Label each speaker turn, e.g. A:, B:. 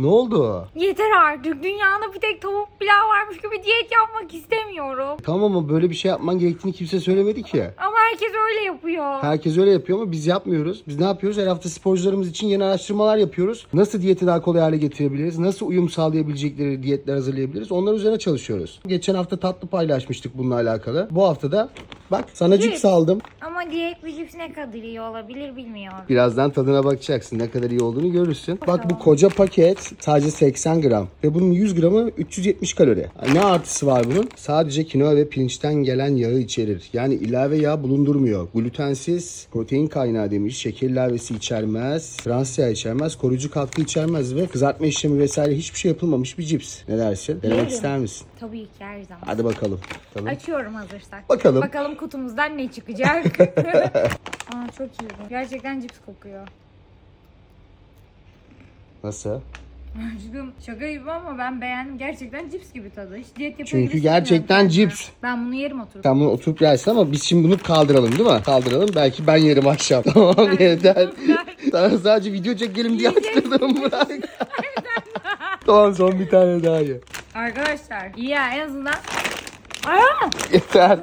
A: Ne oldu?
B: Yeter artık. Dünyada bir tek tavuk pilav varmış gibi diyet yapmak istemiyorum.
A: Tamam ama böyle bir şey yapman gerektiğini kimse söylemedi ki.
B: Ama herkes öyle yapıyor.
A: Herkes öyle yapıyor ama biz yapmıyoruz. Biz ne yapıyoruz? Her hafta sporcularımız için yeni araştırmalar yapıyoruz. Nasıl diyeti daha kolay hale getirebiliriz? Nasıl uyum sağlayabilecekleri diyetler hazırlayabiliriz? Onlar üzerine çalışıyoruz. Geçen hafta tatlı paylaşmıştık bununla alakalı. Bu hafta da bak sana
B: Cips.
A: cips aldım.
B: Ama diyet bir cips ne kadar iyi olabilir bilmiyorum.
A: Birazdan tadına bakacaksın. Ne kadar iyi olduğunu görürsün. Bak bu koca paket sadece 80 gram. Ve bunun 100 gramı 370 kalori. Ne artısı var bunun? Sadece kinoa ve pirinçten gelen yağı içerir. Yani ilave yağ bulundurmuyor. Glutensiz protein kaynağı demiş. Şeker ilavesi içermez. Trans yağ içermez. Koruyucu katkı içermez. Ve kızartma işlemi vesaire hiçbir şey yapılmamış bir cips. Ne dersin? Denemek
B: Yerim.
A: ister misin?
B: Tabii ki her zaman.
A: Hadi bakalım. Bakalım.
B: Açıyorum hazırsak.
A: Bakalım.
B: Bakalım kutumuzdan ne çıkacak. Aa çok iyi bu. Gerçekten cips kokuyor.
A: Nasıl?
B: Aşkım şaka gibi ama ben beğendim. Gerçekten cips gibi tadı. Hiç diyet yapıyor
A: Çünkü
B: gibi hissetmiyorum
A: gerçekten
B: kendimi.
A: cips.
B: Ben bunu yerim oturup.
A: Sen bunu oturup yersin ama biz şimdi bunu kaldıralım değil mi? Kaldıralım. Belki ben yerim akşam. Tamam yeter. Sana sadece video çekelim diye açtırdım bırak. tamam son bir tane daha ye.
B: Arkadaşlar iyi ya en azından. Aa!
A: Yeter.